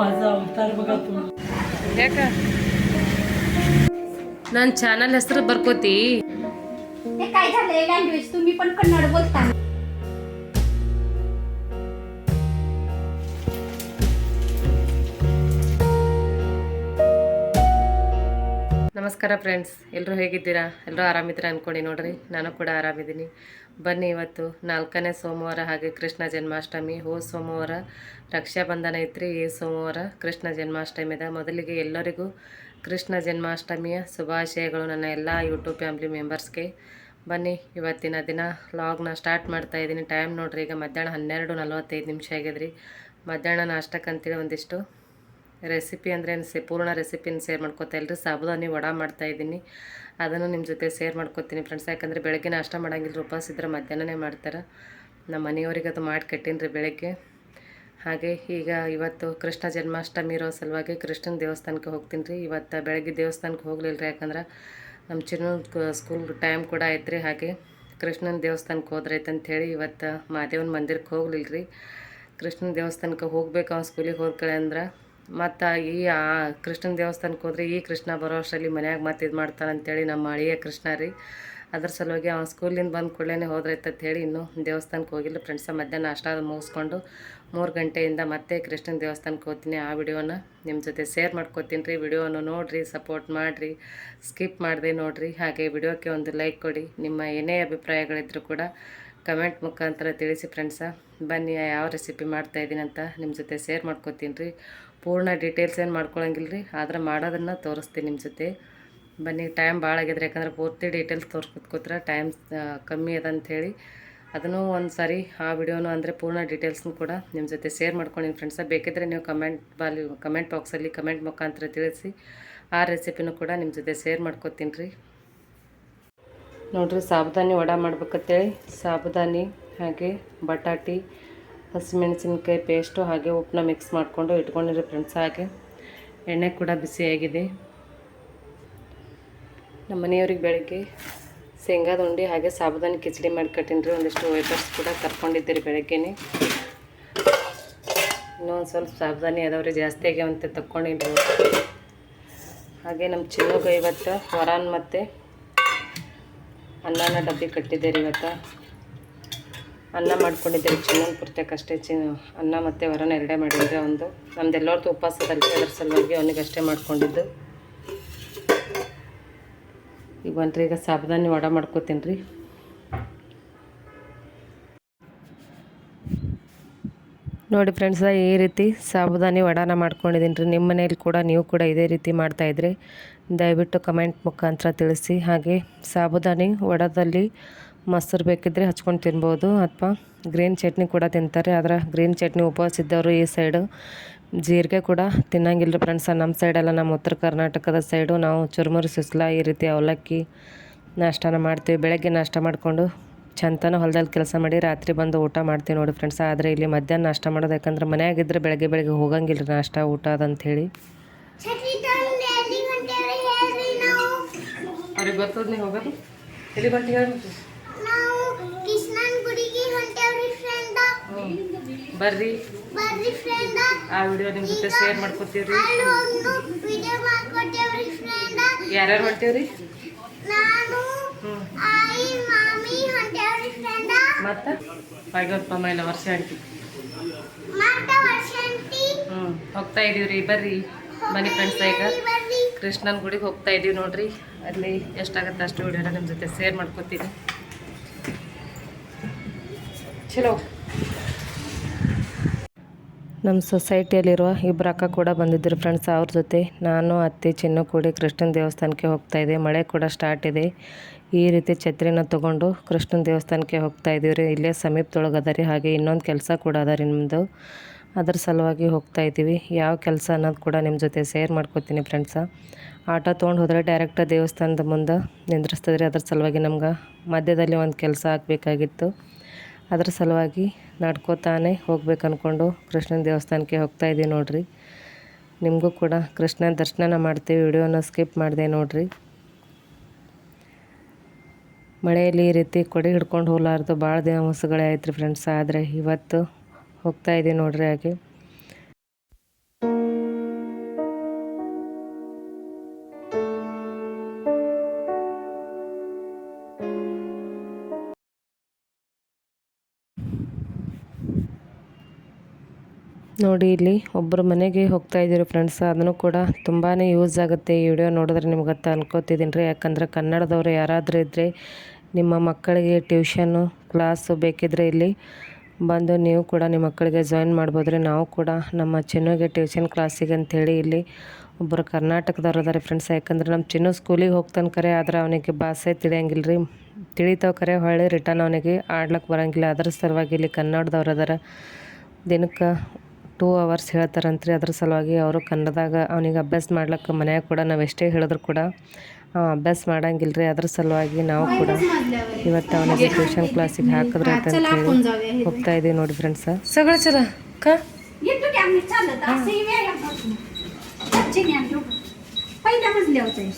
माझा अवतार बघा तुम्ही ಯಾಕ ನನ್ನ ಚಾನಲ್ ಹೆಸರು ಬರ್ಕೋತಿ हे काय झालंय लँग्वेज तुम्ही पण कन्नड बोलता ನಮಸ್ಕಾರ ಫ್ರೆಂಡ್ಸ್ ಎಲ್ಲರೂ ಹೇಗಿದ್ದೀರಾ ಎಲ್ಲರೂ ಆರಾಮಿದ್ದೀರಾ ಅಂದ್ಕೊಂಡು ನೋಡ್ರಿ ನಾನು ಕೂಡ ಆರಾಮಿದ್ದೀನಿ ಬನ್ನಿ ಇವತ್ತು ನಾಲ್ಕನೇ ಸೋಮವಾರ ಹಾಗೆ ಕೃಷ್ಣ ಜನ್ಮಾಷ್ಟಮಿ. ಹೋ ಸೋಮವಾರ ರಕ್ಷಾಬಂಧನ ಐತ್ರಿ ಈ ಸೋಮವಾರ, ಕೃಷ್ಣ ಜನ್ಮಾಷ್ಟಮಿ ಮೊದಲಿಗೆ ಎಲ್ಲರಿಗೂ ಕೃಷ್ಣ ಜನ್ಮಾಷ್ಟಮಿಯ ಶುಭಾಶಯಗಳು ನನ್ನ ಎಲ್ಲ ಯೂಟ್ಯೂಬ್ ಫ್ಯಾಮ್ಲಿ ಮೆಂಬರ್ಸ್ಗೆ. ಬನ್ನಿ, ಇವತ್ತಿನ ದಿನ ಲಾಗ್ನ ಸ್ಟಾರ್ಟ್ ಮಾಡ್ತಾ ಇದ್ದೀನಿ. ಟೈಮ್ ನೋಡ್ರಿ, ಈಗ ಮಧ್ಯಾಹ್ನ ಹನ್ನೆರಡು ನಲ್ವತ್ತೈದು ನಿಮಿಷ ಆಗಿದ್ರಿ. ಮಧ್ಯಾಹ್ನ ನಾಷ್ಟಕ್ಕಂತೇಳಿ ಒಂದಿಷ್ಟು. ರೆಸಿಪಿ ಅಂದರೆ ಸೇ ಪೂರ್ಣ ರೆಸಿಪಿನ ಶೇರ್ ಮಾಡ್ಕೋತಾ ಇಲ್ಲರಿ ಸಾಬುದಾನಿ ವಡ ಮಾಡ್ತಾ ಇದ್ದೀನಿ. ಅದನ್ನು ನಿಮ್ಮ ಜೊತೆ ಶೇರ್ ಮಾಡ್ಕೊತೀನಿ ಫ್ರೆಂಡ್ಸ್ ಯಾಕಂದರೆ ಬೆಳಗ್ಗೆ ನಾಷ್ಟ ಮಾಡಂಗಿಲ್ಲ ಉಪವಾಸ ಇದ್ರೆ ಮಧ್ಯಾಹ್ನನೇ ಮಾಡ್ತಾರೆ. ನಮ್ಮ ಮನೆಯವ್ರಿಗೆ ಅದು ಮಾಡಿ ಕಟ್ಟೀನಿ ರೀ ಬೆಳಗ್ಗೆ. ಹಾಗೆ ಈಗ ಇವತ್ತು ಕೃಷ್ಣ ಜನ್ಮಾಷ್ಟಮಿ ಇರೋ ಸಲುವಾಗಿ ಕೃಷ್ಣನ ದೇವಸ್ಥಾನಕ್ಕೆ ಹೋಗ್ತೀನಿ ರೀ ಇವತ್ತು ಬೆಳಗ್ಗೆ ದೇವಸ್ಥಾನಕ್ಕೆ ಹೋಗಲಿಲ್ಲ ರೀ ಯಾಕಂದ್ರೆ ನಮ್ಮ ಚಿನ್ನ ಸ್ಕೂಲ್ ಟೈಮ್ ಕೂಡ ಐತ್ರಿ. ಹಾಗೆ ಕೃಷ್ಣನ ದೇವಸ್ಥಾನಕ್ಕೆ ಹೋದ್ರೈತೆ ಅಂಥೇಳಿ ಇವತ್ತು ಮಾದೇವನ ಮಂದಿರಕ್ಕೆ ಹೋಗ್ಲಿಲ್ಲ ರೀ ಕೃಷ್ಣನ ದೇವಸ್ಥಾನಕ್ಕೆ ಹೋಗ್ಬೇಕು ಅವ್ನು ಸ್ಕೂಲಿಗೆ ಹೋಗ್ಕಳೆ ಅಂದ್ರೆ ಮತ್ತು ಈ ಆ ಕೃಷ್ಣನ ದೇವಸ್ಥಾನಕ್ಕೆ ಹೋದ್ರೆ ಈ ಕೃಷ್ಣ ಬರೋ ಅಷ್ಟರಲ್ಲಿ ಮನ್ಯಾಗ ಮತ್ತೆ ಇದು ಮಾಡ್ತಾನೆ ಅಂತೇಳಿ ನಮ್ಮ ಅಳಿಯ ಕೃಷ್ಣ ರೀ. ಅದ್ರ ಸಲುವಾಗಿ ಅವ್ನು ಸ್ಕೂಲಿಂದ ಬಂದ ಕೂಡಲೇ ಹೋದ್ರೈತಂತ ಹೇಳಿ ಇನ್ನೂ ದೇವಸ್ಥಾನಕ್ಕೆ ಹೋಗಿಲ್ಲ. ಫ್ರೆಂಡ್ಸ ಮಧ್ಯಾಹ್ನ ಅಷ್ಟಾದ ಮುಗಿಸ್ಕೊಂಡು ಮೂರು ಗಂಟೆಯಿಂದ ಮತ್ತೆ ಕೃಷ್ಣನ ದೇವಸ್ಥಾನಕ್ಕೆ ಹೋಗ್ತೀನಿ ಆ ವಿಡಿಯೋನ. ನಿಮ್ಮ ಜೊತೆ ಶೇರ್ ಮಾಡ್ಕೊತೀನಿ ರೀ. ವಿಡಿಯೋನ ನೋಡಿರಿ ಸಪೋರ್ಟ್ ಮಾಡಿರಿ ಸ್ಕಿಪ್ ಮಾಡಿದೆ ನೋಡಿರಿ. ಹಾಗೆ ವಿಡಿಯೋಕ್ಕೆ ಒಂದು ಲೈಕ್ ಕೊಡಿ. ನಿಮ್ಮ ಏನೇ ಅಭಿಪ್ರಾಯಗಳಿದ್ರೂ ಕೂಡ ಕಮೆಂಟ್ ಮುಖಾಂತರ ತಿಳಿಸಿ ಫ್ರೆಂಡ್ಸ ಬನ್ನಿ ಯಾವ ರೆಸಿಪಿ ಮಾಡ್ತಾಯಿದ್ದೀನಿ ಅಂತ ನಿಮ್ಮ ಜೊತೆ ಶೇರ್ ಮಾಡ್ಕೊತೀನಿ ರೀ. ಪೂರ್ಣ ಡೀಟೇಲ್ಸ್ ಏನು ಮಾಡ್ಕೊಳಂಗಿಲ್ಲ ರೀ ಆದ್ರೆ ಮಾಡೋದನ್ನು ತೋರಿಸ್ತೀನಿ ನಿಮ್ಮ ಜೊತೆ. ಬನ್ನಿ ಟೈಮ್ ಭಾಳ ಆಗಿದ್ರೆ ಯಾಕಂದ್ರೆ ಪೂರ್ತಿ ಡೀಟೇಲ್ಸ್ ತೋರಿಸ್ಕೊತ್ಕೋತ್ರ ಟೈಮ್ ಕಮ್ಮಿ ಅದ ಅಂಥೇಳಿ ಅದನ್ನು ಒಂದು ಸಾರಿ ಆ ವಿಡಿಯೋನು ಅಂದರೆ ಪೂರ್ಣ ಡೀಟೇಲ್ಸ್ನು ಕೂಡ ನಿಮ್ಮ ಜೊತೆ ಶೇರ್ ಮಾಡ್ಕೊಂಡಿನಿ ಫ್ರೆಂಡ್ಸ ಬೇಕಿದ್ರೆ ನೀವು ಕಮೆಂಟ್ ಬಾಲಿ ಕಮೆಂಟ್ ಬಾಕ್ಸಲ್ಲಿ ಕಮೆಂಟ್ ಮುಖಾಂತರ ತಿಳಿಸಿ ಆ ರೆಸಿಪಿನೂ ಕೂಡ ನಿಮ್ಮ ಜೊತೆ ಶೇರ್ ಮಾಡ್ಕೊತೀನಿ ರೀ. ನೋಡಿರಿ, ಸಾಬುದಾನಿ ವಡ ಮಾಡ್ಬೇಕಂತೇಳಿ. ಸಾಬುದಾನಿ, ಹಾಗೆ ಬಟಾಟಿ ಹಸಿಮೆಣಸಿನ್ಕಾಯಿ ಪೇಸ್ಟು ಹಾಗೆ ಉಪ್ಪನ್ನ ಮಿಕ್ಸ್ ಮಾಡಿಕೊಂಡು ಇಟ್ಕೊಂಡಿರಿ ಫ್ರೆಂಡ್ಸ್ ಹಾಗೆ. ಎಣ್ಣೆ ಕೂಡ ಬಿಸಿಯಾಗಿದೆ. ನಮ್ಮ ಮನೆಯವ್ರಿಗೆ ಬೆಳಗ್ಗೆ ಶೇಂಗಾದ ಉಂಡೆ ಹಾಗೆ ಸಾಬುದಾನಿ ಕಿಚಡಿ ಮಾಡಿ ಕಟ್ಟಿನಿ ರೀ ಒಂದಿಷ್ಟು ವೇಪರ್ಸ್ ಕೂಡ ಕರ್ಕೊಂಡಿದ್ದೀರಿ ಬೆಳಗ್ಗೆನೆ. ಇನ್ನೊಂದು ಸ್ವಲ್ಪ ಸಾಬುದಾನಿ ಅದಾವ್ರಿ, ಜಾಸ್ತಿ ಆಗ್ಯಾವಂತೆ ತಕ್ಕೊಂಡಿದ್ರು. ಹಾಗೆ ನಮ್ಮ ಚಿನ್ನಗ ಇವತ್ತು ವರಾನ್ ಮತ್ತು ಅನ್ನನ ಡಬ್ಬಿ ಕಟ್ಟಿದ್ದೀರಿ ಇವತ್ತು. ಅನ್ನ ಮಾಡ್ಕೊಂಡಿದ್ದೇವೆ. ಚಿನ್ನನ ಪುತ್ಯಕ್ಕಷ್ಟೇ ಚಿನ್ನ ಅನ್ನ ಮತ್ತು ವರನ ಎರಡೇ ಮಾಡಿದ್ರೆ ಒಂದು ನಮ್ದು ಎಲ್ಲರದ್ದು ಉಪವಾಸದಲ್ಲಿ ಅದರ ಸಲುವಾಗಿ ಅವನಿಗೆ ಅಷ್ಟೇ ಮಾಡ್ಕೊಂಡಿದ್ದು. ಈಗ ಬಂದರೆ ಈಗ ಸಾಬುದಾನಿ ವಡ ಮಾಡ್ಕೋತೀನಿ ರೀ. ನೋಡಿ ಫ್ರೆಂಡ್ಸ, ಈ ರೀತಿ ಸಾಬುದಾನಿ ವಡಾನ ಮಾಡ್ಕೊಂಡಿದ್ದೀನಿ ರೀ. ನಿಮ್ಮ ಮನೇಲಿ ಕೂಡ ನೀವು ಕೂಡ ಇದೇ ರೀತಿ ಮಾಡ್ತಾಯಿದ್ರಿ ದಯವಿಟ್ಟು ಕಮೆಂಟ್ ಮುಖಾಂತರ ತಿಳಿಸಿ. ಹಾಗೆ ಸಾಬುದಾನಿ ವಡದಲ್ಲಿ ಮೊಸರು ಬೇಕಿದ್ದರೆ ಹಚ್ಕೊಂಡು ತಿನ್ಬೋದು. ಅಥವಾ ಗ್ರೀನ್ ಚಟ್ನಿ ಕೂಡ ತಿಂತಾರೆ. ಆದರೆ ಗ್ರೀನ್ ಚಟ್ನಿ ಉಪವಾಸ ಇದ್ದವರು ಈ ಸೈಡು ಜೀರಿಗೆ ಕೂಡ ತಿನ್ನಂಗಿಲ್ಲ ರೀ ಫ್ರೆಂಡ್ಸ ನಮ್ಮ ಸೈಡೆಲ್ಲ ನಮ್ಮ ಉತ್ತರ ಕರ್ನಾಟಕದ ಸೈಡು ನಾವು ಚುರುಮುರಿ ಸುಸ್ಲ ಈ ರೀತಿ ಅವಲಕ್ಕಿ ನಾಷ್ಟನ ಮಾಡ್ತೀವಿ. ಬೆಳಗ್ಗೆ ನಾಷ್ಟ ಮಾಡಿಕೊಂಡು ಚಂತನ ಹೊಲದಲ್ಲಿ ಕೆಲಸ ಮಾಡಿ ರಾತ್ರಿ ಬಂದು ಊಟ ಮಾಡ್ತೀವಿ ನೋಡಿ ಫ್ರೆಂಡ್ಸ್ ಆದರೆ ಇಲ್ಲಿ ಮಧ್ಯಾಹ್ನ ನಾಷ್ಟ ಮಾಡೋದು ಯಾಕಂದ್ರೆ ಮನೆಯಾಗಿದ್ದರೆ ಬೆಳಗ್ಗೆ ಬೆಳಗ್ಗೆ ಹೋಗಂಗಿಲ್ಲ ರೀ ನಾಷ್ಟ ಊಟ ಅದಂಥೇಳಿ ಅವ್ರಿಗೆ ಗೊತ್ತದ ನೀವು ಹೋಗೋದು? ಎಲ್ಲಿ ಬಂತು ಹೇಳಿ ಬರ್ರಿ. ಆ ವಿಡಿಯೋ ನಿಮ್ಮ ಜೊತೆ ಶೇರ್ ಮಾಡ್ಕೊತೀವಿ ವಿಡಿಯೋ ಫ್ರೆಂಡ ಯಾರ್ಯಾರು ಹೊಂಟೀವ್ರಿ? ಮತ್ತು? ಭಾಗ್ಯವತ್ ಇಲ್ಲ ವರ್ಷ ಆಂಟಿ ಹ್ಞೂ ಹೋಗ್ತಾ ಇದೀವ್ರಿ ಬರ್ರಿ. ಬನ್ನಿ ಫ್ರೆಂಡ್ಸ್ ಈಗ. ಕೃಷ್ಣನ ಗುಡಿಗೆ ಹೋಗ್ತಾ ಇದೀವಿ ನೋಡ್ರಿ. ಅಲ್ಲಿ ಎಷ್ಟಾಗತ್ತೆ ಅಷ್ಟು ವಿಡಿಯೋನ ನಿಮ್ಮ ಜೊತೆ ಶೇರ್ ಮಾಡ್ಕೊತೀನಿ. ಚಲೋ. ನಮ್ಮ ಸೊಸೈಟಿಯಲ್ಲಿರುವ ಇಬ್ಬರು ಅಕ್ಕ ಕೂಡ ಬಂದಿದ್ದರು ಫ್ರೆಂಡ್ಸ್ ಅವ್ರ ಜೊತೆ. ನಾನು, ಅತ್ತೆ, ಚಿನ್ನು ಕೂಡಿ ಕೃಷ್ಣನ ದೇವಸ್ಥಾನಕ್ಕೆ ಹೋಗ್ತಾ ಇದೆ ಮಳೆ ಕೂಡ ಸ್ಟಾರ್ಟ್ ಇದೆ. ಈ ರೀತಿ ಛತ್ರಿನ ತೊಗೊಂಡು ಕೃಷ್ಣನ ದೇವಸ್ಥಾನಕ್ಕೆ ಹೋಗ್ತಾ ಇದ್ದೀವಿ ರೀ. ಇಲ್ಲೇ ಸಮೀಪದೊಳಗೆ ಅದ ರೀ. ಹಾಗೆ ಇನ್ನೊಂದು ಕೆಲಸ ಕೂಡ ಅದ ರೀ ನಿಮ್ಮದು ಅದರ ಸಲುವಾಗಿ ಹೋಗ್ತಾ ಇದ್ದೀವಿ ಯಾವ ಕೆಲಸ ಅನ್ನೋದು ಕೂಡ ನಿಮ್ಮ ಜೊತೆ ಶೇರ್ ಮಾಡ್ಕೊತೀನಿ ಫ್ರೆಂಡ್ಸ ಆಟೋ ತೊಗೊಂಡು ಹೋದರೆ ಡೈರೆಕ್ಟ್ ದೇವಸ್ಥಾನದ ಮುಂದೆ ನಿಂದ್ರಿಸ್ತದ್ರಿ ಅದ್ರ ಸಲುವಾಗಿ ನಮ್ಗೆ ಮಧ್ಯದಲ್ಲಿ ಒಂದು ಕೆಲಸ ಆಗಬೇಕಾಗಿತ್ತು. ಅದ್ರ ಸಲುವಾಗಿ ನಡ್ಕೋತಾನೆ ಹೋಗ್ಬೇಕು ಅಂದ್ಕೊಂಡು ಕೃಷ್ಣನ ದೇವಸ್ಥಾನಕ್ಕೆ ಹೋಗ್ತಾ ಇದ್ದೀವಿ ನೋಡ್ರಿ. ನಿಮಗೂ ಕೂಡ ಕೃಷ್ಣನ ದರ್ಶನ ಮಾಡ್ತೀವಿ, ವಿಡಿಯೋನ ಸ್ಕಿಪ್ ಮಾಡಿದೆ ನೋಡ್ರಿ. ಮಳೆಯಲ್ಲಿ ಈ ರೀತಿ ಕೊಡಿ ಹಿಡ್ಕೊಂಡು ಹೋಗ್ಲಾರ್ದು, ಭಾಳ ದಿನ ಮುಸುಗಳೇ ಆಯ್ತು ರೀ ಫ್ರೆಂಡ್ಸ್ ಆದರೆ ಇವತ್ತು ಹೋಗ್ತಾ ಇದ್ದೀವಿ ನೋಡ್ರಿ ಹಾಗೆ. ನೋಡಿ, ಇಲ್ಲಿ ಒಬ್ಬರು ಮನೆಗೆ ಹೋಗ್ತಾ ಇದ್ದೀರಿ ಫ್ರೆಂಡ್ಸ್ ಅದನ್ನು ಕೂಡ ತುಂಬಾ ಯೂಸ್ ಆಗುತ್ತೆ ಈ ವಿಡಿಯೋ ನೋಡಿದ್ರೆ ನಿಮ್ಗೆ ಗೊತ್ತಾ ಅನ್ಕೋತಿದ್ದೀನಿ ರೀ ಯಾಕಂದರೆ ಕನ್ನಡದವ್ರು ಯಾರಾದರೂ ಇದ್ದರೆ ನಿಮ್ಮ ಮಕ್ಕಳಿಗೆ ಟ್ಯೂಷನ್ನು ಕ್ಲಾಸು ಬೇಕಿದ್ರೆ ಇಲ್ಲಿ ಬಂದು ನೀವು ಕೂಡ ನಿಮ್ಮ ಮಕ್ಕಳಿಗೆ ಜಾಯಿನ್ ಮಾಡ್ಬೋದು ರೀ ನಾವು ಕೂಡ ನಮ್ಮ ಚಿನ್ನಿಗೆ ಟ್ಯೂಷನ್ ಕ್ಲಾಸಿಗೆ ಅಂಥೇಳಿ ಇಲ್ಲಿ ಒಬ್ಬರು ಕರ್ನಾಟಕದವ್ರು ಅದಾರೆ ಫ್ರೆಂಡ್ಸ್ ಯಾಕಂದ್ರೆ ನಮ್ಮ ಚಿನ್ನು ಸ್ಕೂಲಿಗೆ ಹೋಗ್ತಾನೆ ಕರೆ, ಆದ್ರೆ ಅವನಿಗೆ ಭಾಷೆ ತಿಳಿಯಂಗಿಲ್ಲ ರೀ ತಿಳಿತಾವ ಕರೆ, ಹೊಳ್ಳಿ ರಿಟರ್ನ್ ಅವನಿಗೆ ಆಡ್ಲಕ್ಕೆ ಬರಂಗಿಲ್ಲ. ಅದರ ಸಲುವಾಗಿ ಇಲ್ಲಿ ಕನ್ನಡದವ್ರು ಅದಾರ ದಿನಕ್ಕೆ ಟೂ ಅವರ್ಸ್ ಹೇಳ್ತಾರಂತ್ರಿ ಅದ್ರ ಸಲುವಾಗಿ ಅವರು ಕನ್ನಡದಾಗ ಅವನಿಗೆ ಅಭ್ಯಾಸ ಮಾಡ್ಲಿಕ್ಕೆ ಮನ್ಯಾಗ ಕೂಡ ನಾವು ಎಷ್ಟೇ ಹೇಳಿದ್ರು ಕೂಡ ಅಭ್ಯಾಸ ಮಾಡಂಗಿಲ್ಲ ರೀ ಅದ್ರ ಸಲುವಾಗಿ ನಾವು ಕೂಡ ಇವತ್ತು ಅವನಿಗೆ ಟ್ಯೂಷನ್ ಕ್ಲಾಸಿಗೆ ಹಾಕಿದ್ರೆ ಅಂತ ಹೋಗ್ತಾ ಇದೀವಿ ನೋಡಿ ಫ್ರೆಂಡ್ಸ ಸಗಳ ಚಲ ಕ?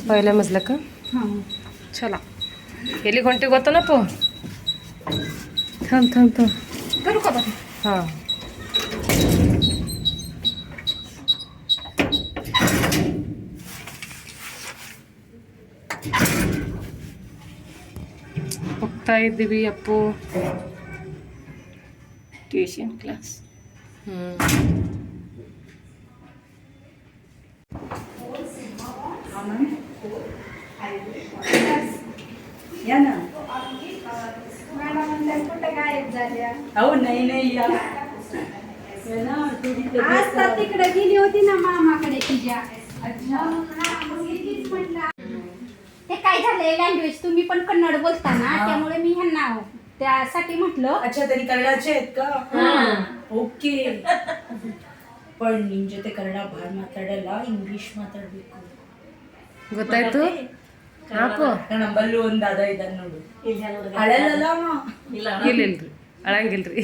ಪೈಲ ಮಜ್ಲಕ್ಕ? ಚಲ. ಎಲ್ಲಿಗೆ ಹೊಂಟಿಗೆ ಗೊತ್ತನಪ್ಪ ಥಮ್ ಥಮ್ ಹಾಂ. ಹೋಗ್ತಾ ಇದ್ದೀವಿ ಅಪ್ಪು ಟ್ಯೂಷನ್ ಕ್ಲಾಸ್ ಹ್ಞೂ या ना मॅडम म्हणतात कुठं गायब झाल्या अहो नाही नाही या या ना, थोडी तब्येत आज तर खराब. तिकडे गेली होती ना मामाकडे तुझ्या ते काय झालंय लँग्वेज तुम्ही पण कन्नड बोलता ना हा. त्यामुळे मी ह्यांना त्यासाठी म्हटलं अच्छा तरी कन्नडाचे आहेत का ಓಕೆ पण ನಿಮ್ ಜೊತೆ ಕನ್ನಡ ಭಾಳ ಮಾತಾಡಲ್ಲ ಇಂಗ್ಲಿಷ್ ಮಾತಾಡ್ಬೇಕು ಗೊತ್ತಾಯ್ತು ಹಾಪು ನಮ್ಮಲ್ಲೂ ಒಂದ್ ದಾದ ಇದ್ದಾನೆ ನೋಡು ಅಳಲ್ಲ ಅವ. ಇಲ್ಲ ಇಲ್ರಿ ಅಳಂಗಿಲ್ರಿ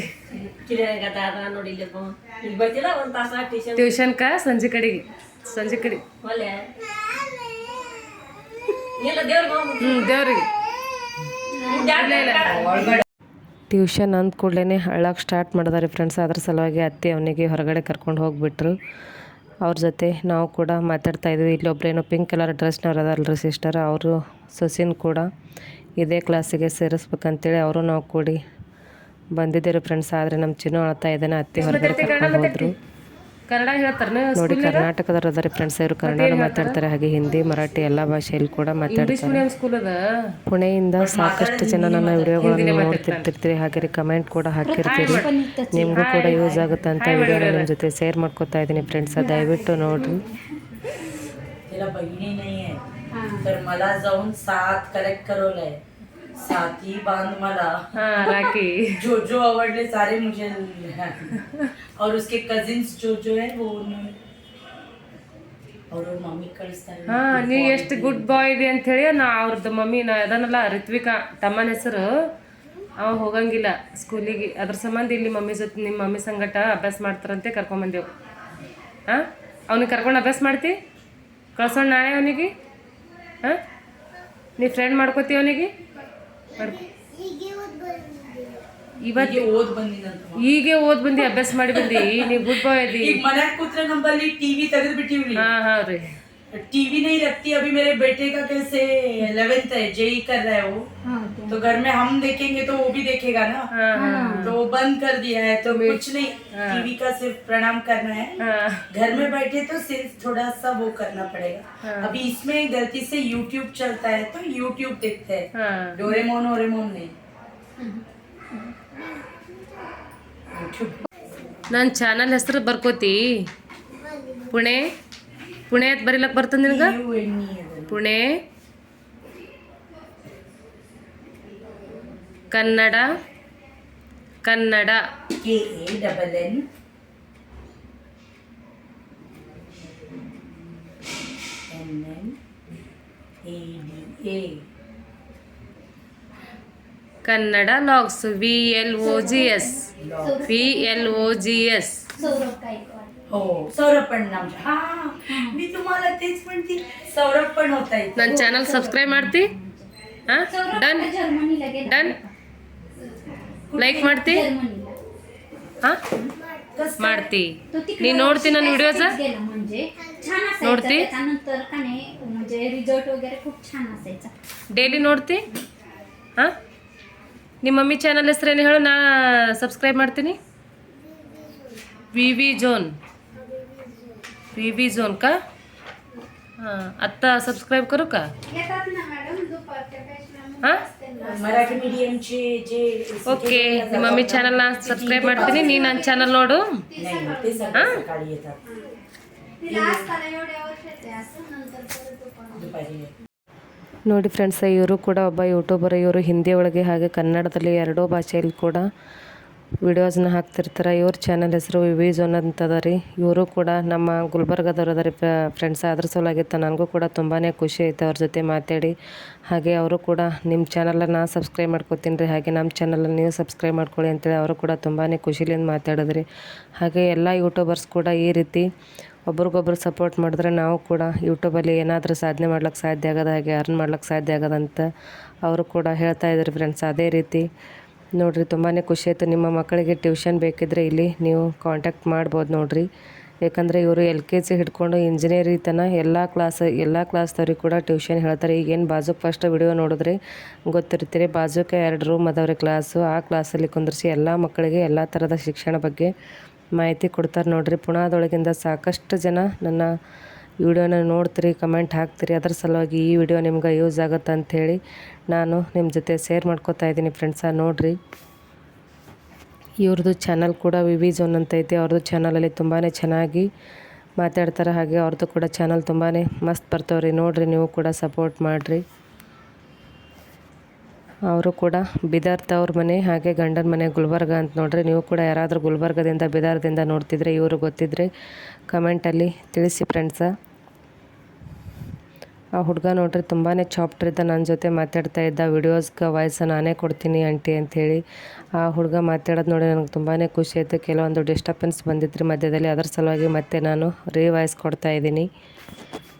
ಟ್ಯೂಷನ್ ಕಾ ಸಂಜೆ ಕಡೆಗೆ ಸಂಜೆ ಕಡೆ ಹ್ಞೂ ದೇವ್ರಿಗೆ ಟ್ಯೂಷನ್ ಅಂದ ಕೂಡಲೇ ಹಳ್ಳಕ್ಕೆ ಸ್ಟಾರ್ಟ್ ಮಾಡಿದಾರೆ ಫ್ರೆಂಡ್ಸ್ ಅದ್ರ ಸಲುವಾಗಿ ಅತ್ತೆ ಅವನಿಗೆ ಹೊರಗಡೆ ಕರ್ಕೊಂಡು ಹೋಗ್ಬಿಟ್ರು. ಅವ್ರ ಜೊತೆ ನಾವು ಕೂಡ ಮಾತಾಡ್ತಾ ಇದ್ವಿ. ಇಲ್ಲೊಬ್ರೇನೋ ಪಿಂಕ್ ಕಲರ್ ಡ್ರೆಸ್ನವ್ರು ಅದಲ್ರಿ ಸಿಸ್ಟರ್ ಅವರು ಸೊಸಿನ ಕೂಡ ಇದೇ ಕ್ಲಾಸಿಗೆ ಸೇರಿಸ್ಬೇಕಂತೇಳಿ ಅವರು ನಾವು ಕೂಡಿ ಬಂದಿದ್ದೀರಿ ಫ್ರೆಂಡ್ಸ್ ಆದರೆ ನಮ್ಮ ಚಿನ್ನು ಅಳ್ತಾ ಇದ್ದಾನೆ. ಅತ್ತೆ ಹೊರಗಡೆ ಕರ್ಕೊಂಡು ಹೋದ್ರು. ಕನ್ನಡ ಹೇಳ್ತಾರೆ ನೋಡಿ ಕರ್ನಾಟಕದವ್ರು ಅದಾರೆ ಫ್ರೆಂಡ್ಸ್ ಇವರು ಕನ್ನಡ ಮಾತಾಡ್ತಾರೆ ಹಾಗೆ ಹಿಂದಿ ಮರಾಠಿ ಎಲ್ಲ ಭಾಷೆಯಲ್ಲಿ ಕೂಡ ಮಾತಾಡ್ತಾರೆ ಸ್ಕೂಲ್ ಅದ ಪುಣೆಯಿಂದ ಸಾಕಷ್ಟು ಜನ ನನ್ನ ವಿಡಿಯೋಗಳನ್ನು ನೋಡ್ತಿರ್ತಿರ್ತೀರಿ ಹಾಗೆ ಕಮೆಂಟ್ ಕೂಡ ಹಾಕಿರ್ತೀರಿ ನಿಮಗೂ ಕೂಡ ಯೂಸ್ ಆಗುತ್ತೆ ಅಂತ ವಿಡಿಯೋನ ನಿಮ್ಮ ಜೊತೆ ಶೇರ್ ಮಾಡ್ಕೊತಾ ಇದ್ದೀನಿ ಫ್ರೆಂಡ್ಸ್ ದಯವಿಟ್ಟು ನೋಡ್ರಿ तिला बहिणी नाहीये तर मला जाऊन सात करेक्ट करवलंय साथी बांध मला ಹಾ ರಾಕಿ जो जो अवॉर्डले सारे मुझे और उसके कजिन्स जो जो है वो उन्होंने और वो मम्मी ಕಳಿಸ್ತಾರೆ ಹಾ ನೀ ಎಷ್ಟು ಗುಡ್ ಬಾಯ್ ಇದೆ ಅಂತ ಹೇಳಿ ನಾ ಅವ್ರದ್ದು ಮಮ್ಮಿ ನಾ ಅದನ್ನಲ್ಲ ರಿತ್ವಿಕಾ ತಮ್ಮನ ಹೆಸರು ಅವ ಹೋಗಂಗಿಲ್ಲ ಸ್ಕೂಲಿಗೆ ಅದ್ರ ಸಂಬಂಧ ಇಲ್ಲಿ ಮಮ್ಮಿ ಜೊತೆ ನಿಮ್ಮ ಮಮ್ಮಿ ಸಂಗಟ ಅಭ್ಯಾಸ ಮಾಡ್ತಾರಂತೆ ಕರ್ಕೊಂಬಂದೆವು ಹಾಂ ಅವ್ನಿಗೆ ಕರ್ಕೊಂಡು ಅಭ್ಯಾಸ ಮಾಡ್ತಿ ಕಳ್ಸೋಣ ನಾಳೆ ಅವನಿಗೆ ಹಾಂ ನೀ ಫ್ರೆಂಡ್ ಮಾಡ್ಕೋತಿ ಅವನಿಗೆ ಮಾಡ್ಕೊ ಇವತ್ತು ಹೀಗೆ ಓದ್ ಬಂದಿದಂತ ಹೀಗೆ ಓದ್ ಬಂದಿ ಅಭ್ಯಾಸ ಮಾಡಿ ಬಂದಿ ನೀವು ಗುಡ್ ಬಾಯ್ ಅದಿ ಈಗ ಮನ್ಯಾಗ ಕೂತ್ರೆ ನಮ್ಮಲ್ಲಿ टीवी ತೆಗೆದು ಬಿಟ್ಟಿವ್ರಿ ಹಾಂ ಹಾಂ ರೀ टीवी नहीं रखती अभी मेरे बेटे का कैसे 11th है जेई कर रहा है वो हा, ते. तो घर में हम देखेंगे तो वो भी देखेगा ना ಹಾಂ हां तो वो बंद कर दिया है तो कुछ नहीं टीवी का सिर्फ प्रणाम करना है हां घर में बैठे तो सिर्फ थोड़ा सा वो करना पड़ेगा अभी इसमें गलती से यूट्यूब चलता है तो यूट्यूब देखते हैं ಹಾಂ डोरेमोन ओरेमोन नहीं यूट्यूब ನನ್ನ ಚಾನಲ್ ಹೆಸರು ಬರ್ಕೋತಿ. ಪುಣೆ. ಪುಣೆ ಅಂತ ಬರೀಲಕ್ಕೆ ಬರ್ತದೆ ನಿನಗೆ? Pune. Kannada. Kannada. Kannada logs V L O G S V L O G S Saurabh Gaikwad हो सौरभ पण नाव हा मी तुम्हाला तेच म्हणते सौरभ पण होता येत ನನ್ನ ಚಾನಲ್ ಸಬ್ಸ್ಕ್ರೈಬ್ ಮಾಡ್ತಿ ಹಾಂ सौरभ ಡನ್ आता जर्मनीला गेला ಡನ್ ಲೈಕ್ ಮಾಡ್ತಿ जर्मनीला ಹಾಂ कस ಮಾಡ್ತಿ तो तिकडे ನೀ ನೋಡ್ತಿ ನನ್ನ व्हिडिओज शिकायसाठीच गेला म्हणजे छान असायचं नोडती? त्याच्यानंतर का नाही म्हणजे रिझल्ट वगैरे खूप छान असायचा ಡೈಲಿ ನೋಡ್ತಿ ಹಾಂ ನಿಮ್ಮ ಮಮ್ಮಿ ಚಾನಲ್ ಹೆಸರೇನು ಹೇಳು? ನಾ ಸಬ್ಸ್ಕ್ರೈಬ್ ಮಾಡ್ತೀನಿ. V V zone V V zone ಕಾ? ಹಾಂ ಅತ್ತ ಸಬ್ಸ್ಕ್ರೈಬ್ करू का ಓಕೆ ನಿಮ್ಮ ಮಮ್ಮಿ ನಾ ಸಬ್ಸ್ಕ್ರೈಬ್ ಮಾಡ್ತೀನಿ. ನೀ ನನ್ನ ಚಾನಲ್ ನೋಡು. ಹಾಂ? ನೋಡಿ ಫ್ರೆಂಡ್ಸ್ ಇವರು ಕೂಡ ಒಬ್ಬ ಯೂಟ್ಯೂಬರ್ ಇವರು ಹಿಂದಿ ಒಳಗೆ ಹಾಗೆ ಕನ್ನಡದಲ್ಲಿ ಎರಡೂ ಭಾಷೆಯಲ್ಲಿ ಕೂಡ ವಿಡಿಯೋಸ್ನ ಹಾಕ್ತಿರ್ತಾರೆ. ಇವ್ರ ಚಾನಲ್ ಹೆಸರು ವಿವಿಝೋನ್ ಅಂತದ ರೀ. ಇವರು ಕೂಡ ನಮ್ಮ ಗುಲ್ಬರ್ಗದವ್ರು ಅದ ರೀ ಫ್ರೆಂಡ್ಸ್ ಅದ್ರ ಸಲುವಾಗಿತ್ತು. ನನಗೂ ಕೂಡ ತುಂಬಾ ಖುಷಿ ಆಯ್ತು ಅವ್ರ ಜೊತೆ ಮಾತಾಡಿ. ಹಾಗೆ ಅವರು ಕೂಡ ನಿಮ್ಮ ಚಾನಲನ್ನು ನಾ ಸಬ್ಸ್ಕ್ರೈಬ್ ಮಾಡ್ಕೊತೀನಿ ರೀ. ಹಾಗೆ ನಮ್ಮ ಚಾನಲಲ್ಲಿ ನೀವು ಸಬ್ಸ್ಕ್ರೈಬ್ ಮಾಡ್ಕೊಳ್ಳಿ ಅಂತೇಳಿ ಅವರು ಕೂಡ ತುಂಬಾ ಖುಷಿಲಿಂದ ಮಾತಾಡಿದ್ರಿ. ಹಾಗೆ ಎಲ್ಲ ಯೂಟ್ಯೂಬರ್ಸ್ ಕೂಡ ಈ ರೀತಿ ಒಬ್ರಿಗೊಬ್ರು ಸಪೋರ್ಟ್ ಮಾಡಿದ್ರೆ ನಾವು ಕೂಡ ಯೂಟ್ಯೂಬಲ್ಲಿ ಏನಾದರೂ ಸಾಧನೆ ಮಾಡ್ಲಿಕ್ಕೆ ಸಾಧ್ಯ ಆಗದ ಹಾಗೆ ಅರ್ನ್ ಮಾಡ್ಲಿಕ್ಕೆ ಸಾಧ್ಯ ಆಗದಂತ ಅವರು ಕೂಡ ಹೇಳ್ತಾ ಇದ್ರು ಫ್ರೆಂಡ್ಸ್ ಅದೇ ರೀತಿ ನೋಡಿರಿ ತುಂಬಾ ಖುಷಿ ಆಯಿತು. ನಿಮ್ಮ ಮಕ್ಕಳಿಗೆ ಟ್ಯೂಷನ್ ಬೇಕಿದ್ದರೆ ಇಲ್ಲಿ ನೀವು ಕಾಂಟ್ಯಾಕ್ಟ್ ಮಾಡ್ಬೋದು ನೋಡಿರಿ. ಯಾಕಂದರೆ ಇವರು ಎಲ್ ಕೆ ಜಿ ಹಿಡ್ಕೊಂಡು ಇಂಜಿನಿಯರಿಂಗ್ ತನ ಎಲ್ಲ ಕ್ಲಾಸ್ ಎಲ್ಲ ಕ್ಲಾಸ್ದವ್ರಿಗೆ ಕೂಡ ಟ್ಯೂಷನ್ ಹೇಳ್ತಾರೆ. ಈಗೇನು ಬಾಜುಕ್ ಫಸ್ಟ್ ವಿಡಿಯೋ ನೋಡಿದ್ರೆ ಗೊತ್ತಿರ್ತೀರಿ ಬಾಜುಕ್ಕೆ ಎರಡು ರೂಮ್ ಅದಾವ್ರಿ ಕ್ಲಾಸು ಆ ಕ್ಲಾಸಲ್ಲಿ ಕುಂದಿರಿಸಿ ಎಲ್ಲ ಮಕ್ಕಳಿಗೆ ಎಲ್ಲ ಥರದ ಶಿಕ್ಷಣ ಬಗ್ಗೆ ಮಾಹಿತಿ ಕೊಡ್ತಾರೆ ನೋಡ್ರಿ. ಪುಣಾದೊಳಗಿಂದ ಸಾಕಷ್ಟು ಜನ ನನ್ನ ವಿಡಿಯೋನ ನೋಡ್ತೀರಿ, ಕಮೆಂಟ್ ಹಾಕ್ತೀರಿ. ಅದ್ರ ಸಲುವಾಗಿ ಈ ವಿಡಿಯೋ ನಿಮ್ಗೆ ಯೂಸ್ ಆಗುತ್ತೆ ಅಂಥೇಳಿ ನಾನು ನಿಮ್ಮ ಜೊತೆ ಶೇರ್ ಮಾಡ್ಕೋತಾ ಇದ್ದೀನಿ ಫ್ರೆಂಡ್ಸ ನೋಡಿರಿ. ಇವ್ರದ್ದು ಚಾನಲ್ ಕೂಡ ವಿವಿ ಝೋನ್ ಅಂತ ಐತಿ. ಅವ್ರದ್ದು ಚಾನಲಲ್ಲಿ ತುಂಬಾ ಚೆನ್ನಾಗಿ ಮಾತಾಡ್ತಾರೆ. ಹಾಗೆ ಅವ್ರದ್ದು ಕೂಡ ಚಾನಲ್ ತುಂಬಾ ಮಸ್ತ್ ಬರ್ತಾವ್ರಿ. ನೋಡಿರಿ ನೀವು ಕೂಡ ಸಪೋರ್ಟ್ ಮಾಡಿರಿ. ಅವರು ಕೂಡ ಬಿದರ್ ತವ್ರ ಮನೆ ಹಾಗೆ ಗಂಡನ ಮನೆ ಗುಲ್ಬರ್ಗ ಅಂತ ನೋಡ್ರಿ. ನೀವು ಕೂಡ ಯಾರಾದರೂ ಗುಲ್ಬರ್ಗದಿಂದ, ಬಿದರ್ದಿಂದ ನೋಡ್ತಿದ್ರೆ ಇವರು ಗೊತ್ತಿದ್ರೆ ಕಮೆಂಟಲ್ಲಿ ತಿಳಿಸಿ ಫ್ರೆಂಡ್ಸ ಆ ಹುಡುಗ ನೋಡ್ರಿ ತುಂಬಾ ಚಾಪ್ಟರ್ ಇದ್ದ ನನ್ನ ಜೊತೆ ಮಾತಾಡ್ತಾ ಇದ್ದ ವಿಡಿಯೋಸ್ಗೆ ವಾಯ್ಸ ನಾನೇ ಕೊಡ್ತೀನಿ ಆಂಟಿ ಅಂಥೇಳಿ ಆ ಹುಡುಗ ಮಾತಾಡೋದು ನೋಡಿ ನನಗೆ ತುಂಬಾ ಖುಷಿ ಆಯಿತು. ಕೆಲವೊಂದು ಡಿಸ್ಟರ್ಬೆನ್ಸ್ ಬಂದಿದ್ರಿ ಮಧ್ಯದಲ್ಲಿ, ಅದರ ಸಲುವಾಗಿ ಮತ್ತೆ ನಾನು ರೀ ವಾಯ್ಸ್ ಕೊಡ್ತಾ ಇದ್ದೀನಿ.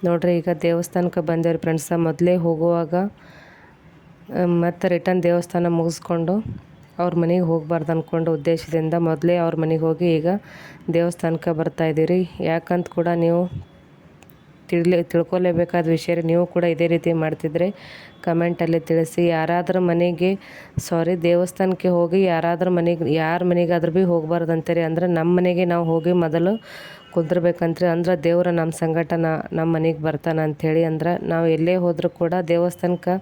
ನೋಡ್ರಿ ಈಗ ದೇವಸ್ಥಾನಕ್ಕೆ ಬಂದೇವ್ರಿ ಫ್ರೆಂಡ್ಸ ಮೊದಲೇ ಹೋಗುವಾಗ ಮತ್ತು ರಿಟರ್ನ್ ದೇವಸ್ಥಾನ ಮುಗಿಸ್ಕೊಂಡು ಅವ್ರ ಮನೆಗೆ ಹೋಗ್ಬಾರ್ದು ಅಂದ್ಕೊಂಡು ಉದ್ದೇಶದಿಂದ ಮೊದಲೇ ಅವ್ರ ಮನೆಗೆ ಹೋಗಿ ಈಗ ದೇವಸ್ಥಾನಕ್ಕೆ ಬರ್ತಾ ಇದ್ದೀರಿ. ಯಾಕಂತ ಕೂಡ ನೀವು ತಿಳಿ ತಿಳ್ಕೊಲೇಬೇಕಾದ ವಿಷಯ ನೀವು ಕೂಡ ಇದೇ ರೀತಿ ಮಾಡ್ತಿದ್ರೆ ಕಮೆಂಟಲ್ಲಿ ತಿಳಿಸಿ. ಯಾರಾದರೂ ಮನೆಗೆ ಸಾರಿ ದೇವಸ್ಥಾನಕ್ಕೆ ಹೋಗಿ ಯಾರಾದರೂ ಮನೆಗೆ, ಯಾರ ಮನೆಗಾದ್ರೂ ಭೀ ಹೋಗಬಾರ್ದು ಅಂತೀರಿ ಅಂದ್ರೆ ನಮ್ಮ ಮನೆಗೆ ನಾವು ಹೋಗಿ ಮೊದಲು ಕುಂದ್ರಬೇಕಂತ್ರಿ. ಅಂದ್ರೆ ದೇವ್ರ ನಮ್ಮ ಸಂಗಟ ನಮ್ಮ ಮನೆಗೆ ಬರ್ತಾನೆ ಅಂಥೇಳಿ ಅಂದ್ರೆ ನಾವು ಎಲ್ಲೇ ಹೋದರೂ ಕೂಡ ದೇವಸ್ಥಾನಕ್ಕೆ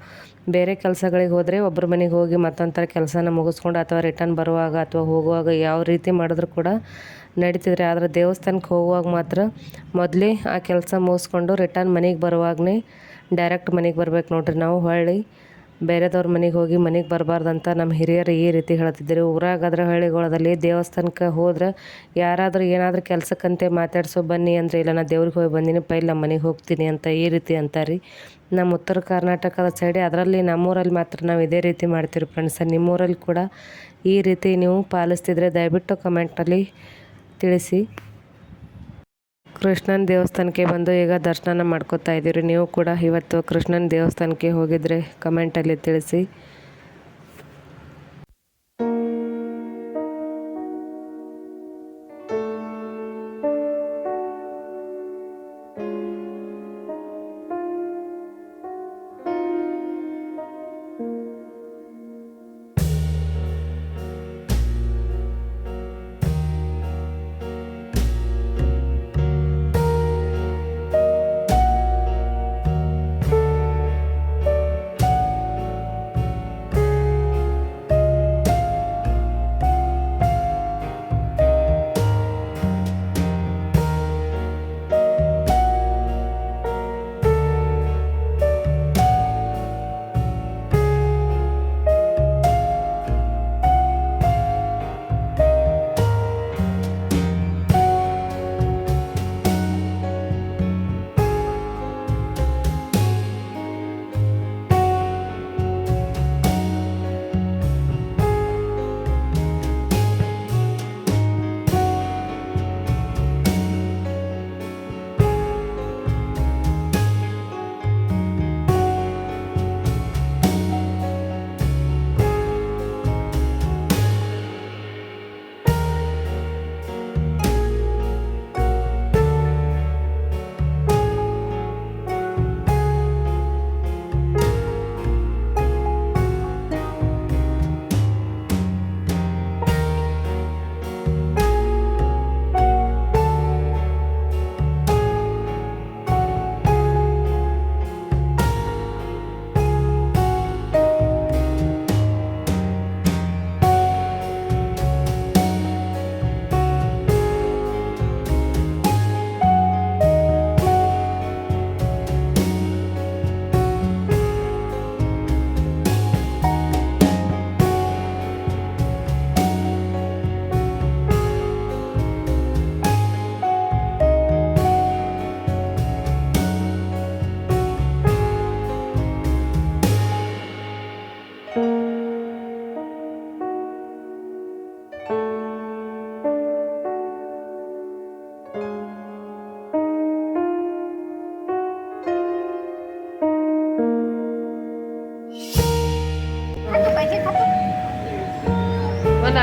ಬೇರೆ ಕೆಲಸಗಳಿಗೆ ಹೋದರೆ ಒಬ್ಬರ ಮನೆಗೆ ಹೋಗಿ ಮತ್ತೊಂಥರ ಥರ ಕೆಲಸನ ಮುಗಿಸ್ಕೊಂಡು ಅಥವಾ ರಿಟರ್ನ್ ಬರುವಾಗ ಅಥವಾ ಹೋಗುವಾಗ ಯಾವ ರೀತಿ ಮಾಡಿದ್ರು ಕೂಡ ನಡೀತಿದ್ರೆ ಆದರೆ ದೇವಸ್ಥಾನಕ್ಕೆ ಹೋಗುವಾಗ ಮಾತ್ರ ಮೊದಲೇ ಆ ಕೆಲಸ ಮುಗಿಸ್ಕೊಂಡು ರಿಟರ್ನ್ ಮನೆಗೆ ಬರುವಾಗನೇ ಡೈರೆಕ್ಟ್ ಮನೆಗೆ ಬರ್ಬೇಕು ನೋಡ್ರಿ ನಾವು ಹೊಳ್ಳಿ. ಬೇರೆದವ್ರ ಮನೆಗೆ ಹೋಗಿ ಮನೆಗೆ ಬರಬಾರ್ದಂತ ನಮ್ಮ ಹಿರಿಯರು ಈ ರೀತಿ ಹೇಳ್ತಿದ್ರು. ಊರಾಗಾದ್ರೆ ಹಳ್ಳಿಗಳಲ್ಲಿ ದೇವಸ್ಥಾನಕ್ಕೆ ಹೋದ್ರೆ ಯಾರಾದರೂ ಏನಾದರೂ ಕೆಲಸಕ್ಕಂತೆ ಮಾತಾಡ್ಸೋ ಬನ್ನಿ ಅಂದರೆ ಇಲ್ಲ ನಾನು ದೇವ್ರಿಗೆ ಹೋಗಿ ಬಂದೀನಿ, ಪೈಲ್ ನಮ್ಮ ಮನೆಗೆ ಹೋಗ್ತೀನಿ ಅಂತ ಈ ರೀತಿ ಅಂತಾರೆ. ನಮ್ಮ ಉತ್ತರ ಕರ್ನಾಟಕದ ಸೈಡೆ ಅದರಲ್ಲಿ ನಮ್ಮೂರಲ್ಲಿ ಮಾತ್ರ ನಾವು ಇದೇ ರೀತಿ ಮಾಡ್ತೀವಿ ಫ್ರೆಂಡ್ಸ್ ನಿಮ್ಮೂರಲ್ಲಿ ಕೂಡ ಈ ರೀತಿ ನೀವು ಪಾಲಿಸ್ತಿದ್ರೆ ದಯವಿಟ್ಟು ಕಮೆಂಟಲ್ಲಿ ತಿಳಿಸಿ. ಕೃಷ್ಣನ ದೇವಸ್ಥಾನಕ್ಕೆ ಬಂದು ಈಗ ದರ್ಶನ ಮಾಡ್ಕೋತಾ ಇದ್ದೀರಿ. ನೀವು ಕೂಡ ಇವತ್ತು ಕೃಷ್ಣನ ದೇವಸ್ಥಾನಕ್ಕೆ ಹೋಗಿದ್ರೆ ಕಮೆಂಟಲ್ಲಿ ತಿಳಿಸಿ. ಹೊಲ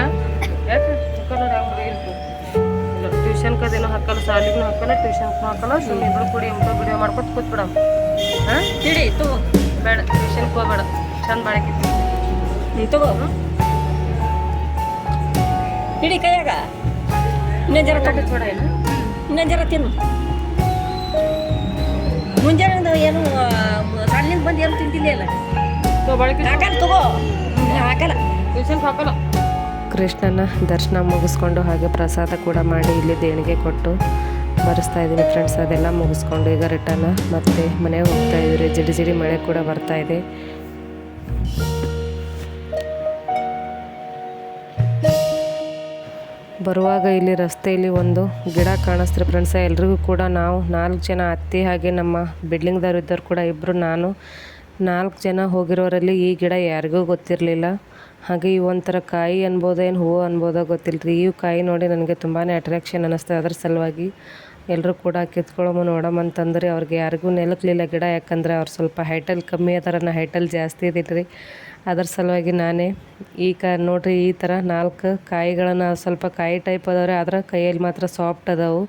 ಟ್ಯೂಷನ್ ಕದೇನು ಹಾಕಲ್ಲ ಶಾಲಿಗೂ ಹಾಕಲ್ಲ ಟ್ಯೂಷನ್ ಹಾಕಲ್ಲ ಸುಮ್ಮನೆ ಇಬ್ರು ಕೂಡಿ ಎಂಬ್ರು ವಿಡಿಯೋ ಮಾಡ್ಕೊತ ಕೂತ್ಬಿಡಮ್ ಹಾಂ? ತಿಳಿ ತಗೋ. ಬೇಡ ಟ್ಯೂಷನ್ ಹೋಗ್ಬೇಡ. ಚಂದ ಮಾಡಕ್ಕಿತ್ತು ನೀ ತಗೋ. ಹಿಡಿ ಕೈಯಾಗ. ಇನ್ನೂ ಜರ ಕಟ್ಟಿಸ್ ಬೇಡ ಏನು ಇನ್ನೂ ತಿನ್ನು. ಮುಂಜಾನೆ ಏನು ಸಾಲಿನಿಂದ ಬಂದು ಏನು ತಿಂತಿಲ್ಲ ಕೃಷ್ಣನ ದರ್ಶನ ಮುಗಿಸ್ಕೊಂಡು ಹಾಗೆ ಪ್ರಸಾದ ಕೂಡ ಮಾಡಿ ಇಲ್ಲಿ ದೇಣಿಗೆ ಕೊಟ್ಟು ಬರೆಸ್ತಾ ಇದ್ದೀನಿ ಫ್ರೆಂಡ್ಸ್ ಅದೆಲ್ಲ ಮುಗಿಸ್ಕೊಂಡು ಈಗ ರಿಟರ್ನ್ ಮತ್ತೆ ಮನೆಗೆ ಹೋಗ್ತಾ ಇದ್ದೀವಿ. ಜಿಡಿ ಜಿಡಿ ಮಳೆ ಕೂಡ ಬರ್ತಾ ಇದೆ. ಬರುವಾಗ ಇಲ್ಲಿ ರಸ್ತೆಯಲ್ಲಿ ಒಂದು ಗಿಡ ಕಾಣಿಸ್ತಾರೆ ಫ್ರೆಂಡ್ಸ್ ಎಲ್ರಿಗೂ ಕೂಡ ನಾವು ನಾಲ್ಕು ಜನ ಅತ್ತಿ ಹಾಗೆ ನಮ್ಮ ಬಿಲ್ಡಿಂಗ್ದವ್ರು ಇದ್ದವ್ರು ಕೂಡ ಇಬ್ಬರು ನಾನು ನಾಲ್ಕು ಜನ ಹೋಗಿರೋರಲ್ಲಿ ಈ ಗಿಡ ಯಾರಿಗೂ ಗೊತ್ತಿರಲಿಲ್ಲ. ಹಾಗೆ ಈ ಒಂಥರ ಕಾಯಿ ಅನ್ಬೋದ ಏನು ಹೂವು ಅನ್ಬೋದೋ ಗೊತ್ತಿಲ್ಲ ರೀ ಈ ಕಾಯಿ ನೋಡಿ ನನಗೆ ತುಂಬಾ ಅಟ್ರಾಕ್ಷನ್ ಅನ್ನಿಸ್ತದೆ ಅದ್ರ ಸಲುವಾಗಿ ಎಲ್ಲರೂ ಕೂಡ ಕಿತ್ಕೊಳ್ಳೋಮ ನೋಡಮ್ಮ ಅಂತಂದ್ರೆ ಅವ್ರಿಗೆ ಯಾರಿಗೂ ನೆಲಕ್ಲಿಲ್ಲ ಗಿಡ. ಯಾಕಂದರೆ ಅವ್ರು ಸ್ವಲ್ಪ ಹೈಟಲ್ಲಿ ಕಮ್ಮಿ ಅದಾರ ನಾ ಹೈಟಲ್ಲಿ ಜಾಸ್ತಿ ಇದ್ದಿಲ್ಲ ರೀ ಅದ್ರ ಸಲುವಾಗಿ ನಾನೇ ಈ ಕ ನೋಡ್ರಿ ಈ ಥರ ನಾಲ್ಕು ಕಾಯಿಗಳನ್ನು ಸ್ವಲ್ಪ ಕಾಯಿ ಟೈಪ್ ಅದಾವ್ರಿ ಆದ್ರೆ ಕೈಯಲ್ಲಿ ಮಾತ್ರ ಸಾಫ್ಟ್ ಅದಾವು.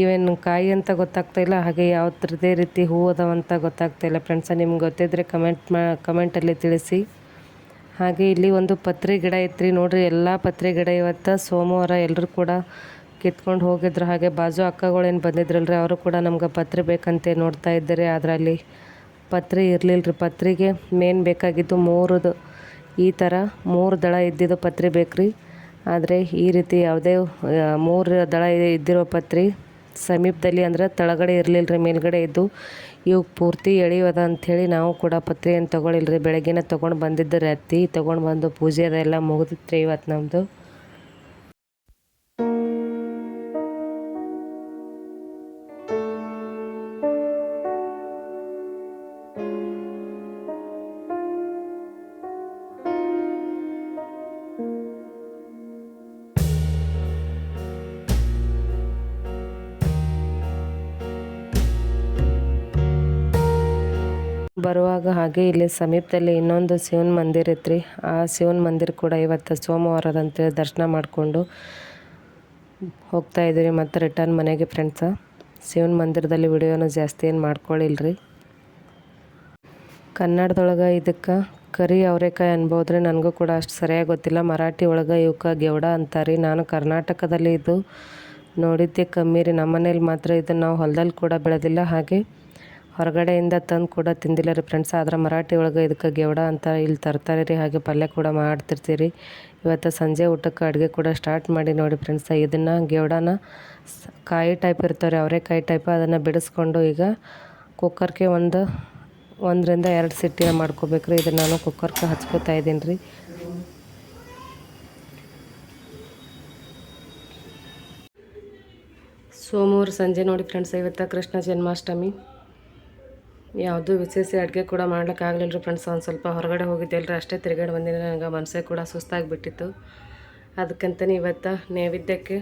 ಇವೇನು ಕಾಯಿ ಅಂತ ಗೊತ್ತಾಗ್ತಾ ಇಲ್ಲ, ಹಾಗೆ ಯಾವ ಥರದೇ ರೀತಿ ಹೂವು ಅದಾವಂತ ಗೊತ್ತಾಗ್ತಾ ಇಲ್ಲ ಫ್ರೆಂಡ್ಸ ನಿಮ್ಗೆ ಗೊತ್ತಿದ್ರೆ ಕಮೆಂಟ್ ಮಾ ಕಮೆಂಟಲ್ಲಿ ತಿಳಿಸಿ. ಹಾಗೆ ಇಲ್ಲಿ ಒಂದು ಪತ್ರೆ ಗಿಡ ಐತ್ರಿ, ನೋಡ್ರಿ ಎಲ್ಲ ಪತ್ರೆ ಗಿಡ ಇವತ್ತು ಸೋಮವಾರ ಎಲ್ಲರೂ ಕೂಡ ಕಿತ್ಕೊಂಡು ಹೋಗಿದ್ರು. ಹಾಗೆ ಬಾಜು ಅಕ್ಕಗಳೇನು ಬಂದಿದ್ರಲ್ರಿ, ಅವರು ಕೂಡ ನಮ್ಗೆ ಪತ್ರೆ ಬೇಕಂತೆ ನೋಡ್ತಾ ಇದ್ದಾರೆ. ಅದರಲ್ಲಿ ಪತ್ರೆ ಇರಲಿಲ್ಲ ರೀ. ಪತ್ರಿಗೆ ಮೇನ್ ಬೇಕಾಗಿದ್ದು ಮೂರದು. ಈ ಥರ ಮೂರು ದಳ ಇದ್ದಿದ್ದು ಪತ್ರೆ ಬೇಕ್ರಿ. ಆದರೆ ಈ ರೀತಿ ಯಾವುದೇ ಮೂರು ದಳ ಇದ್ದಿರೋ ಪತ್ರೆ ಸಮೀಪದಲ್ಲಿ ಅಂದ್ರೆ ತಳಗಡೆ ಇರಲಿಲ್ಲ ರೀ, ಮೇಲ್ಗಡೆ ಇದ್ದು. ಇವು ಪೂರ್ತಿ ಎಳೆಯೋದ ಅಂಥೇಳಿ ನಾವು ಕೂಡ ಪತ್ರೆಯನ್ನು ತೊಗೊಳಿಲ್ಲ ರೀ. ಬೆಳಗ್ಗೆನೇ ತೊಗೊಂಡು ಬಂದಿದ್ದು ರೀ ಅತ್ತಿ ತೊಗೊಂಡು ಬಂದು ಪೂಜೆ ಅದೆಲ್ಲ ಮುಗಿದಿತ್ತು ರೀ ಇವತ್ತು ನಮ್ಮದು ಹಾಗೆ ಇಲ್ಲಿ ಸಮೀಪದಲ್ಲಿ ಇನ್ನೊಂದು ಶಿವನ ಮಂದಿರ ಐತ್ರಿ. ಆ ಶಿವನ ಮಂದಿರ ಕೂಡ ಇವತ್ತು ಸೋಮವಾರದಂತೆ ದರ್ಶನ ಮಾಡಿಕೊಂಡು ಹೋಗ್ತಾ ಇದ್ದೀವಿ ಮತ್ತು ರಿಟರ್ನ್ ಮನೆಗೆ ಫ್ರೆಂಡ್ಸ ಶಿವನ ಮಂದಿರದಲ್ಲಿ ವಿಡಿಯೋನು ಜಾಸ್ತಿ ಏನು ಮಾಡ್ಕೊಳ್ಳಿಲ್ರಿ ಕನ್ನಡದೊಳಗೆ ಇದಕ್ಕೆ ಕರಿ ಅವರೆಕಾಯಿ ಅನ್ಬೋದ್ರಿ. ನನಗೂ ಕೂಡ ಅಷ್ಟು ಸರಿಯಾಗಿ ಗೊತ್ತಿಲ್ಲ. ಮರಾಠಿ ಒಳಗೆ ಇವಕ್ಕೆ ಗೆವಡ ಅಂತಾರೆ. ನಾನು ಕರ್ನಾಟಕದಲ್ಲಿ ಇದು ನೋಡಿದ್ದೆ ಕಮ್ಮಿ ರೀ. ನಮ್ಮ ಮನೇಲಿ ಮಾತ್ರ ಇದನ್ನು ನಾವು ಹೊಲದಲ್ಲಿ ಕೂಡ ಬೆಳೆದಿಲ್ಲ. ಹಾಗೆ ಹೊರಗಡೆಯಿಂದ ತಂದು ಕೂಡ ತಿಂದಿಲ್ಲ ರೀ ಫ್ರೆಂಡ್ಸ್ ಆದ್ರೆ ಮರಾಠಿ ಒಳಗೆ ಇದಕ್ಕೆ ಗೆವಡ ಅಂತ ಇಲ್ಲಿ ತರ್ತಾರೆ ರೀ, ಹಾಗೆ ಪಲ್ಯ ಕೂಡ ಮಾಡ್ತಿರ್ತೀರಿ. ಇವತ್ತು ಸಂಜೆ ಊಟಕ್ಕೆ ಅಡುಗೆ ಕೂಡ ಸ್ಟಾರ್ಟ್ ಮಾಡಿ ನೋಡಿ ಫ್ರೆಂಡ್ಸ್ ಇದನ್ನು ಗೆವಡನ ಕಾಯಿ ಟೈಪ್ ಇರ್ತಾರೆ ಅವರೆಕಾಯಿ ಟೈಪ್ ಅದನ್ನು ಬಿಡಿಸ್ಕೊಂಡು ಈಗ ಕುಕ್ಕರ್ಗೆ ಒಂದು, ಒಂದರಿಂದ ಎರಡು ಸಿಟ್ಟಿನ ಮಾಡ್ಕೋಬೇಕು ರೀ. ಇದನ್ನು ನಾನು ಕುಕ್ಕರ್ಗೆ ಹಚ್ಕೋತಾ ಇದ್ದೀನಿ ರೀ. ಸೋಮವಾರ ಸಂಜೆ ನೋಡಿ ಫ್ರೆಂಡ್ಸ್ ಇವತ್ತು ಕೃಷ್ಣ ಜನ್ಮಾಷ್ಟಮಿ. ಯಾವುದೂ ವಿಶೇಷ ಅಡುಗೆ ಕೂಡ ಮಾಡ್ಲಿಕ್ಕೆ ಆಗಲಿಲ್ಲ ರೀ ಫ್ರೆಂಡ್ಸ್ ಒಂದು ಸ್ವಲ್ಪ ಹೊರಗಡೆ ಹೋಗಿದ್ದೆಲ್ರಿ ಅಷ್ಟೇ ತಿರುಗಾಡಿ ಬಂದಿದ್ದೆ ನನಗೆ ಮನಸ್ಸೇ ಕೂಡ ಸುಸ್ತಾಗಿಬಿಟ್ಟಿತ್ತು. ಅದಕ್ಕಂತಲೇ ಇವತ್ತು ನೈವೇದ್ಯಕ್ಕೆ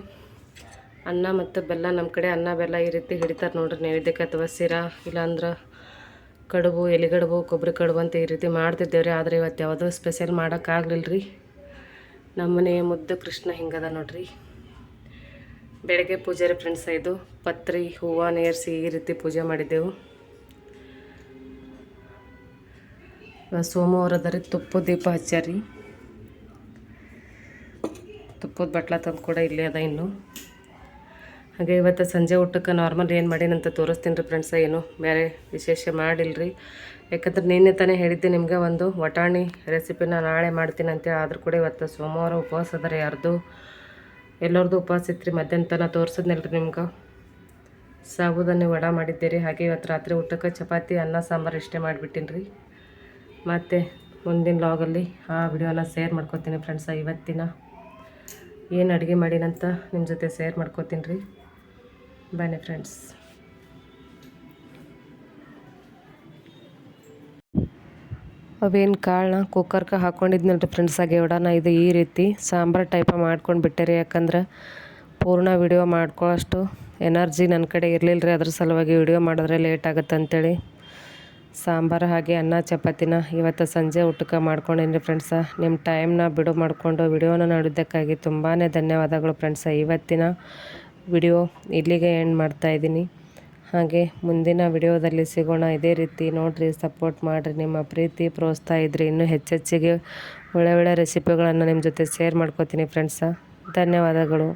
ಅನ್ನ ಮತ್ತು ಬೆಲ್ಲ. ನಮ್ಮ ಕಡೆ ಅನ್ನ, ಬೆಲ್ಲ ಈ ರೀತಿ ಹಿಡಿತಾರೆ ನೋಡ್ರಿ. ನೈವೇದ್ಯಕ್ಕೆ ಅಥವಾ ಸಿರಾ ಇಲ್ಲಾಂದ್ರೆ ಕಡುಬು, ಎಲೆಗಡುಬು ಕೊಬ್ಬರಿ ಕಡುಬು ಅಂತ ಈ ರೀತಿ ಮಾಡ್ತಿದ್ದೇವೆ ರೀ ಆದರೆ ಇವತ್ತು ಯಾವುದೋ ಸ್ಪೆಷಲ್ ಮಾಡೋಕ್ಕಾಗಲಿಲ್ಲ ರೀ ನಮ್ಮನೆಯ ಮುದ್ದು ಕೃಷ್ಣ ಹಿಂಗದ ನೋಡ್ರಿ. ಬೆಳಗ್ಗೆ ಪೂಜೆ ರೀ ಫ್ರೆಂಡ್ಸ್ ಇದು. ಪತ್ರಿ, ಹೂವು, ನೇರಿಸಿ ಈ ರೀತಿ ಪೂಜೆ ಮಾಡಿದ್ದೆವು. ಇವಾಗ ಸೋಮವಾರದ ರೀ ತುಪ್ಪದ ದೀಪ ಹಚ್ಚಾರಿ ತುಪ್ಪದ ಬಟ್ಲ ತಂದು ಕೂಡ, ಇಲ್ಲೇ ಅದ ಇನ್ನು. ಹಾಗೆ ಇವತ್ತು ಸಂಜೆ ಊಟಕ್ಕೆ ನಾರ್ಮಲ್ ಏನು ಮಾಡೀನಂತ ತೋರಿಸ್ತೀನಿ ರೀ ಫ್ರೆಂಡ್ಸ ಏನು ಬೇರೆ ವಿಶೇಷ ರೀ ಯಾಕಂದ್ರೆ ನಿನ್ನೆ ತಾನೇ ಹೇಳಿದ್ದೆ ನಿಮಗೆ ಒಂದು ವಟಾಣಿ ರೆಸಿಪಿನ ನಾಳೆ ಮಾಡ್ತೀನಿ ಅಂತೇಳಿ ಆದರೂ ಕೂಡ ಇವತ್ತು ಸೋಮವಾರ ಉಪವಾಸ ಅದ ಯಾರ್ದು. ಎಲ್ಲರದು ಉಪವಾಸ ಇತ್ತು ರೀ ಮಧ್ಯಾಹ್ನ ತನಕ ತೋರಿಸಿದ್ನಲ್ರಿ ನಿಮ್ಗೆ. ಸಾಬುದಾನಿ ವಡ ಮಾಡಿದ್ದೆ ರೀ ಹಾಗೆ ಇವತ್ತು ರಾತ್ರಿ ಊಟಕ್ಕೆ ಚಪಾತಿ, ಅನ್ನ, ಸಾಂಬಾರು ಇಷ್ಟೇ ಮಾಡಿಬಿಟ್ಟಿನಿ ರೀ ಮತ್ತು ಮುಂದಿನ ಲಾಗಲ್ಲಿ ಆ ವಿಡಿಯೋನ ಶೇರ್ ಮಾಡ್ಕೊತೀನಿ ಫ್ರೆಂಡ್ಸ ಇವತ್ತಿನ ಏನು ಅಡುಗೆ ಮಾಡಿನಂತ ನಿಮ್ಮ ಜೊತೆ ಶೇರ್ ಮಾಡ್ಕೊತೀನಿ ರೀ ಬನ್ನಿ ಫ್ರೆಂಡ್ಸ್ ಅವೇನು ಕಾಳನ್ನ ಕುಕ್ಕರ್ಗೆ ಹಾಕ್ಕೊಂಡಿದ್ನಲ್ರಿ ಫ್ರೆಂಡ್ಸ್ ಆಗಿ ಉಡಾನ ಇದು ಈ ರೀತಿ ಸಾಂಬಾರು ಟೈಪ ಮಾಡ್ಕೊಂಡು ಬಿಟ್ಟೆ ರೀ ಯಾಕಂದ್ರೆ ಪೂರ್ಣ ವಿಡಿಯೋ ಮಾಡ್ಕೊಳ್ಳೋಷ್ಟು ಎನರ್ಜಿ ನನ್ನ ಕಡೆ ಇರಲಿಲ್ಲ ರೀ ಅದ್ರ ಸಲುವಾಗಿ ವಿಡಿಯೋ ಮಾಡಿದ್ರೆ ಲೇಟ್ ಆಗುತ್ತೆ ಅಂತೇಳಿ ಸಾಂಬಾರು ಹಾಗೆ ಅನ್ನ, ಚಪಾತಿನ ಇವತ್ತು ಸಂಜೆ ಊಟಕ್ಕೆ ಮಾಡ್ಕೊಂಡೇನಿ ಫ್ರೆಂಡ್ಸ ನಿಮ್ಮ ಟೈಮ್ನ ಬಿಡು ಮಾಡಿಕೊಂಡು ವಿಡಿಯೋನ ನೋಡಿದ್ದಕ್ಕಾಗಿ ತುಂಬಾ ಧನ್ಯವಾದಗಳು ಫ್ರೆಂಡ್ಸ ಇವತ್ತಿನ ವಿಡಿಯೋ ಇಲ್ಲಿಗೆ ಎಂಡ್ ಮಾಡ್ತಾ ಇದ್ದೀನಿ. ಹಾಗೆ ಮುಂದಿನ ವಿಡಿಯೋದಲ್ಲಿ ಸಿಗೋಣ. ಇದೇ ರೀತಿ ನೋಡಿರಿ ಸಪೋರ್ಟ್ ಮಾಡಿರಿ, ನಿಮ್ಮ ಪ್ರೀತಿ ಪ್ರೋತ್ಸಾಹ ಇದ್ರಿ ಇನ್ನೂ ಹೆಚ್ಚೆಚ್ಚಿಗೆ ಒಳ್ಳೆ ಒಳ್ಳೆ ರೆಸಿಪಿಗಳನ್ನು ನಿಮ್ಮ ಜೊತೆ ಶೇರ್ ಮಾಡ್ಕೋತೀನಿ ಫ್ರೆಂಡ್ಸ ಧನ್ಯವಾದಗಳು.